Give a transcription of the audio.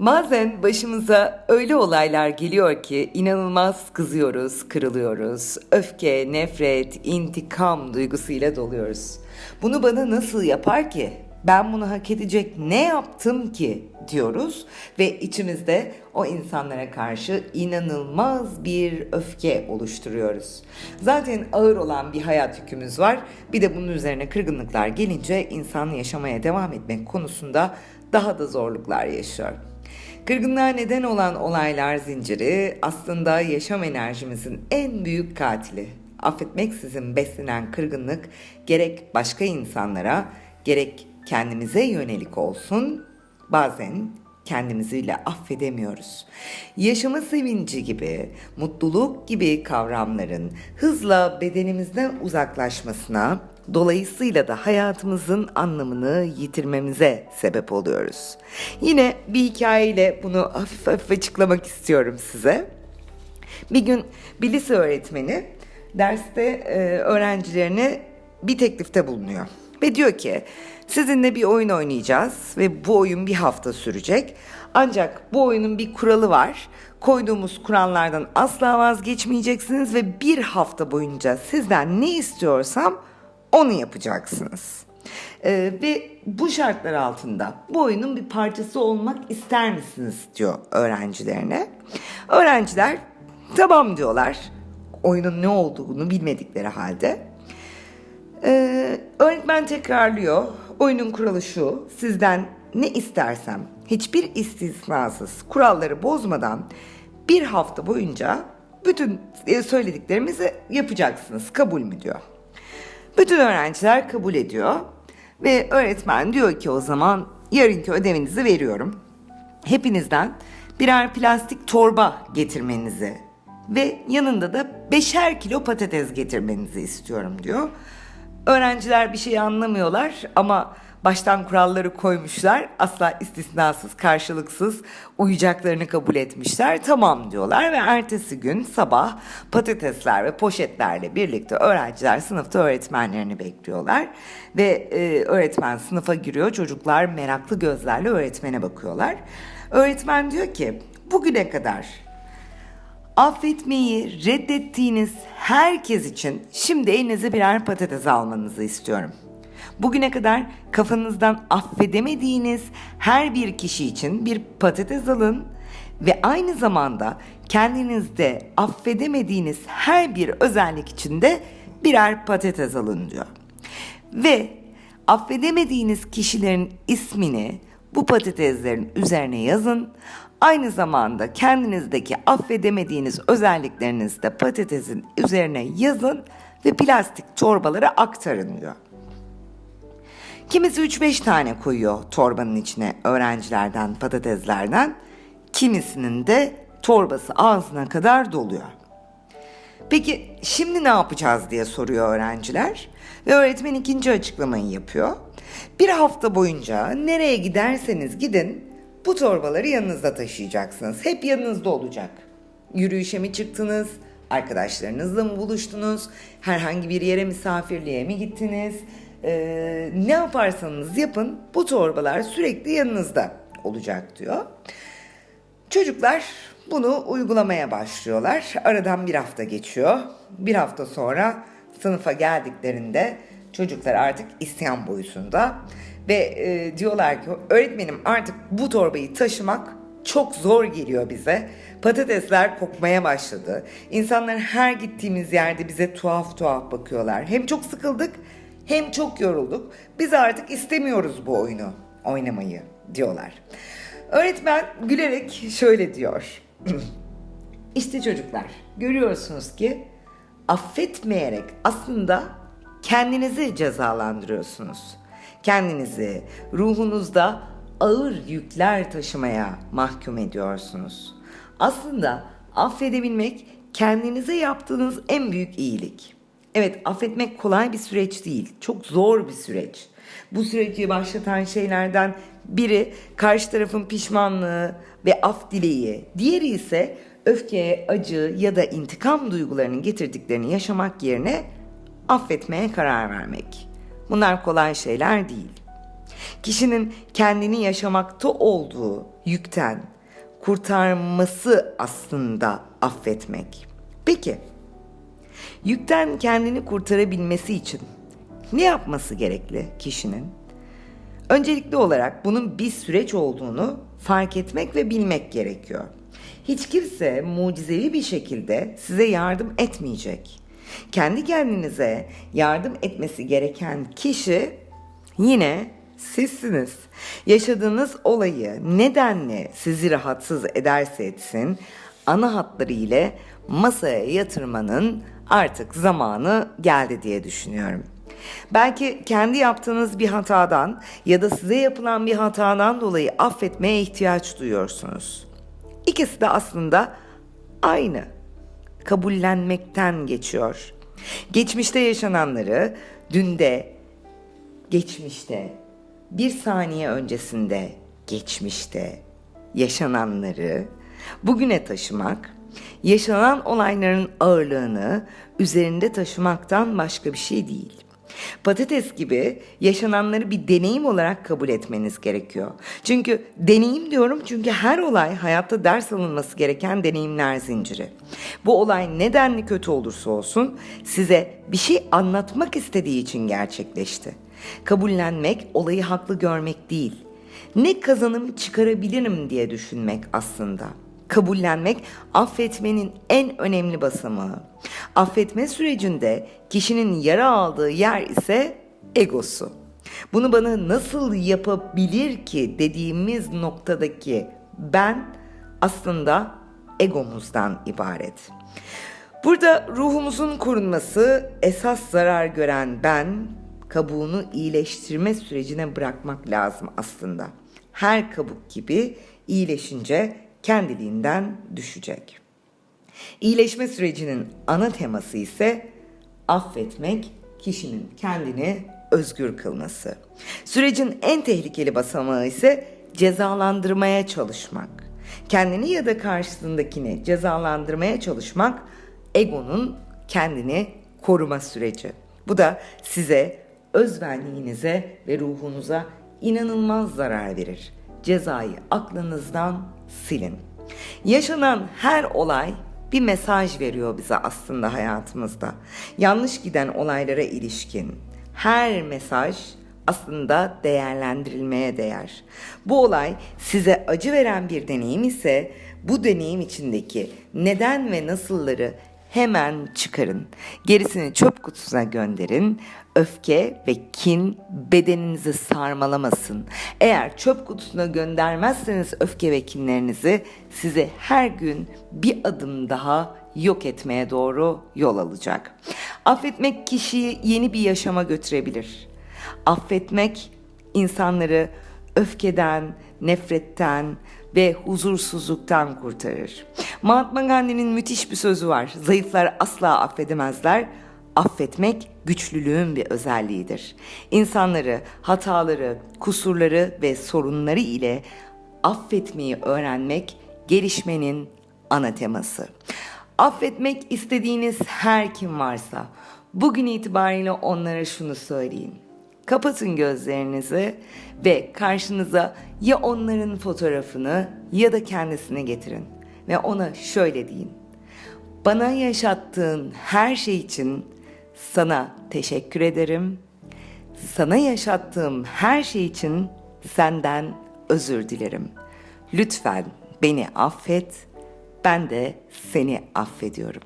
Bazen başımıza öyle olaylar geliyor ki inanılmaz kızıyoruz, kırılıyoruz. Öfke, nefret, intikam duygusuyla doluyoruz. Bunu bana nasıl yapar ki? Ben bunu hak edecek ne yaptım ki diyoruz ve içimizde o insanlara karşı inanılmaz bir öfke oluşturuyoruz. Zaten ağır olan bir hayat yükümüz var. Bir de bunun üzerine kırgınlıklar gelince insan yaşamaya devam etmek konusunda daha da zorluklar yaşıyor. Kırgınlığa neden olan olaylar zinciri aslında yaşam enerjimizin en büyük katili. Affetmeksizin beslenen kırgınlık gerek başka insanlara gerek kendimize yönelik olsun bazen kendimizi bile affedemiyoruz. Yaşama sevinci gibi, mutluluk gibi kavramların hızla bedenimizden uzaklaşmasına, dolayısıyla da hayatımızın anlamını yitirmemize sebep oluyoruz. Yine bir hikayeyle bunu hafif hafif açıklamak istiyorum size. Bir gün bir lise öğretmeni derste e, öğrencilerine bir teklifte bulunuyor. Ve diyor ki sizinle bir oyun oynayacağız ve bu oyun bir hafta sürecek. Ancak bu oyunun bir kuralı var. Koyduğumuz kurallardan asla vazgeçmeyeceksiniz ve bir hafta boyunca sizden ne istiyorsam onu yapacaksınız. Ee, ve bu şartlar altında bu oyunun bir parçası olmak ister misiniz diyor öğrencilerine. Öğrenciler tamam diyorlar. Oyunun ne olduğunu bilmedikleri halde. Ee, öğretmen tekrarlıyor. Oyunun kuralı şu. Sizden ne istersem hiçbir istisnasız kuralları bozmadan bir hafta boyunca bütün e, söylediklerimizi yapacaksınız. Kabul mü diyor. Bütün öğrenciler kabul ediyor. Ve öğretmen diyor ki o zaman yarınki ödevinizi veriyorum. Hepinizden birer plastik torba getirmenizi ve yanında da beşer kilo patates getirmenizi istiyorum diyor. Öğrenciler bir şey anlamıyorlar ama baştan kuralları koymuşlar. Asla istisnasız, karşılıksız uyacaklarını kabul etmişler. Tamam diyorlar ve ertesi gün sabah patatesler ve poşetlerle birlikte öğrenciler sınıfta öğretmenlerini bekliyorlar. Ve e, öğretmen sınıfa giriyor. Çocuklar meraklı gözlerle öğretmene bakıyorlar. Öğretmen diyor ki bugüne kadar affetmeyi reddettiğiniz herkes için şimdi elinize birer patates almanızı istiyorum. Bugüne kadar kafanızdan affedemediğiniz her bir kişi için bir patates alın ve aynı zamanda kendinizde affedemediğiniz her bir özellik için de birer patates alın diyor. Ve affedemediğiniz kişilerin ismini bu patateslerin üzerine yazın. Aynı zamanda kendinizdeki affedemediğiniz özelliklerinizi de patatesin üzerine yazın ve plastik torbalara aktarın diyor. Kimisi 3-5 tane koyuyor torbanın içine öğrencilerden, patateslerden. Kimisinin de torbası ağzına kadar doluyor. Peki şimdi ne yapacağız diye soruyor öğrenciler ve öğretmen ikinci açıklamayı yapıyor. Bir hafta boyunca nereye giderseniz gidin bu torbaları yanınızda taşıyacaksınız. Hep yanınızda olacak. Yürüyüşe mi çıktınız? Arkadaşlarınızla mı buluştunuz? Herhangi bir yere misafirliğe mi gittiniz? Ee, ne yaparsanız yapın bu torbalar sürekli yanınızda olacak diyor. Çocuklar bunu uygulamaya başlıyorlar. Aradan bir hafta geçiyor. Bir hafta sonra sınıfa geldiklerinde çocuklar artık isyan boyutunda ve e, diyorlar ki öğretmenim artık bu torbayı taşımak çok zor geliyor bize. Patatesler kokmaya başladı. İnsanlar her gittiğimiz yerde bize tuhaf tuhaf bakıyorlar. Hem çok sıkıldık hem çok yorulduk. Biz artık istemiyoruz bu oyunu oynamayı diyorlar. Öğretmen gülerek şöyle diyor. işte çocuklar görüyorsunuz ki affetmeyerek aslında kendinizi cezalandırıyorsunuz. Kendinizi ruhunuzda ağır yükler taşımaya mahkum ediyorsunuz. Aslında affedebilmek kendinize yaptığınız en büyük iyilik. Evet affetmek kolay bir süreç değil. Çok zor bir süreç. Bu süreci başlatan şeylerden biri karşı tarafın pişmanlığı ve af dileği. Diğeri ise öfke, acı ya da intikam duygularının getirdiklerini yaşamak yerine affetmeye karar vermek. Bunlar kolay şeyler değil. Kişinin kendini yaşamakta olduğu yükten kurtarması aslında affetmek. Peki, yükten kendini kurtarabilmesi için ne yapması gerekli kişinin? Öncelikli olarak bunun bir süreç olduğunu fark etmek ve bilmek gerekiyor. Hiç kimse mucizevi bir şekilde size yardım etmeyecek. Kendi kendinize yardım etmesi gereken kişi yine sizsiniz. Yaşadığınız olayı nedenle sizi rahatsız ederse etsin, ana hatları ile masaya yatırmanın artık zamanı geldi diye düşünüyorum. Belki kendi yaptığınız bir hatadan ya da size yapılan bir hatadan dolayı affetmeye ihtiyaç duyuyorsunuz. İkisi de aslında aynı. Kabullenmekten geçiyor. Geçmişte yaşananları dünde, geçmişte, bir saniye öncesinde, geçmişte yaşananları bugüne taşımak, yaşanan olayların ağırlığını üzerinde taşımaktan başka bir şey değil. Patates gibi yaşananları bir deneyim olarak kabul etmeniz gerekiyor. Çünkü deneyim diyorum çünkü her olay hayatta ders alınması gereken deneyimler zinciri. Bu olay nedenli kötü olursa olsun size bir şey anlatmak istediği için gerçekleşti. Kabullenmek olayı haklı görmek değil. Ne kazanım çıkarabilirim diye düşünmek aslında. Kabullenmek affetmenin en önemli basamağı. Affetme sürecinde kişinin yara aldığı yer ise egosu. Bunu bana nasıl yapabilir ki dediğimiz noktadaki ben aslında egomuzdan ibaret. Burada ruhumuzun korunması esas zarar gören ben kabuğunu iyileştirme sürecine bırakmak lazım aslında. Her kabuk gibi iyileşince kendiliğinden düşecek. İyileşme sürecinin ana teması ise affetmek, kişinin kendini özgür kılması. Sürecin en tehlikeli basamağı ise cezalandırmaya çalışmak. Kendini ya da karşısındakini cezalandırmaya çalışmak egonun kendini koruma süreci. Bu da size, özbenliğinize ve ruhunuza inanılmaz zarar verir. Cezayı aklınızdan silin. Yaşanan her olay bir mesaj veriyor bize aslında hayatımızda. Yanlış giden olaylara ilişkin her mesaj aslında değerlendirilmeye değer. Bu olay size acı veren bir deneyim ise bu deneyim içindeki neden ve nasılları hemen çıkarın. Gerisini çöp kutusuna gönderin. Öfke ve kin bedeninizi sarmalamasın. Eğer çöp kutusuna göndermezseniz öfke ve kinlerinizi size her gün bir adım daha yok etmeye doğru yol alacak. Affetmek kişiyi yeni bir yaşama götürebilir. Affetmek insanları öfkeden, nefretten ve huzursuzluktan kurtarır. Mahatma Gandhi'nin müthiş bir sözü var. Zayıflar asla affedemezler. Affetmek güçlülüğün bir özelliğidir. İnsanları, hataları, kusurları ve sorunları ile affetmeyi öğrenmek gelişmenin ana teması. Affetmek istediğiniz her kim varsa bugün itibariyle onlara şunu söyleyin. Kapatın gözlerinizi ve karşınıza ya onların fotoğrafını ya da kendisini getirin ve ona şöyle deyin. Bana yaşattığın her şey için sana teşekkür ederim. Sana yaşattığım her şey için senden özür dilerim. Lütfen beni affet. Ben de seni affediyorum.